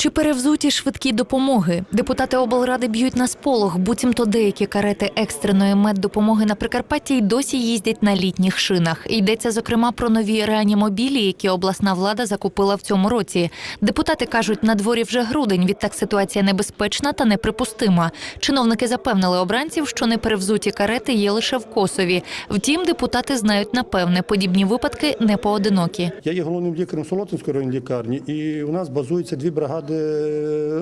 Чи перевзуті швидкі допомоги? Депутати облради б'ють на сполох, буцімто деякі карети екстреної меддопомоги на Прикарпатті й досі їздять на літніх шинах. Йдеться зокрема про нові реанімобілі, які обласна влада закупила в цьому році. Депутати кажуть, на дворі вже грудень. Відтак ситуація небезпечна та неприпустима. Чиновники запевнили обранців, що неперевзуті карети є лише в Косові. Втім, депутати знають напевне, подібні випадки не поодинокі. Я є головним лікарем Солотинської районної лікарні, і у нас базуються дві бригади,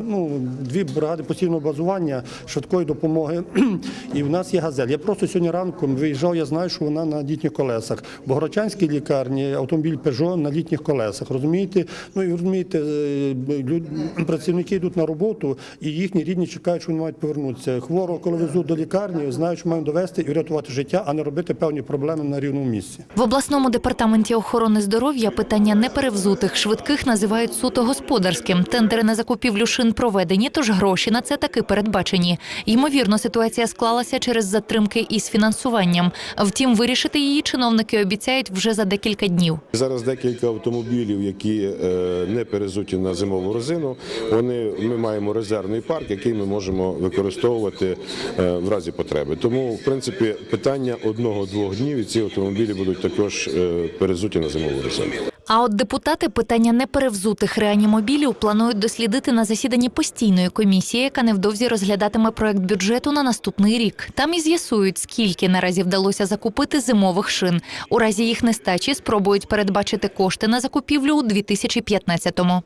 ну дві бригади постійного базування швидкої допомоги. І в нас є газель. Я просто сьогодні ранком виїжджав. Я знаю, що вона на літніх колесах. В Богородчанській лікарні автомобіль Peugeot на літніх колесах. Розумієте? Ну і розумієте, е, люд- працівники йдуть на роботу, і їхні рідні чекають, що вони мають повернутися. Хворого, коли везуть до лікарні, знають, що мають довести і врятувати життя, а не робити певні проблеми на рівному місці. В обласному департаменті охорони здоров'я питання неперевзутих швидких називають суто господарським. Тендери на закупівлю шин проведені, тож гроші на це таки передбачені. Ймовірно, ситуація склалася через затримки із фінансуванням. Втім, вирішити її чиновники обіцяють вже за декілька днів. Зараз декілька автомобілів, які е, не перезуті на зимову резину. Вони ми маємо резервний парк, який ми можемо використовувати е, в разі потреби. Тому, в принципі, питання одного-двох днів і ці автомобілі будуть також е, перезуті на зимову резину. А от депутати питання неперевзутих реанімобілів планують дослідити на засіданні постійної комісії, яка невдовзі розглядатиме проект бюджету на наступний рік. Там і з'ясують, скільки наразі вдалося закупити зимових шин. У разі їх нестачі спробують передбачити кошти на закупівлю у 2015-му.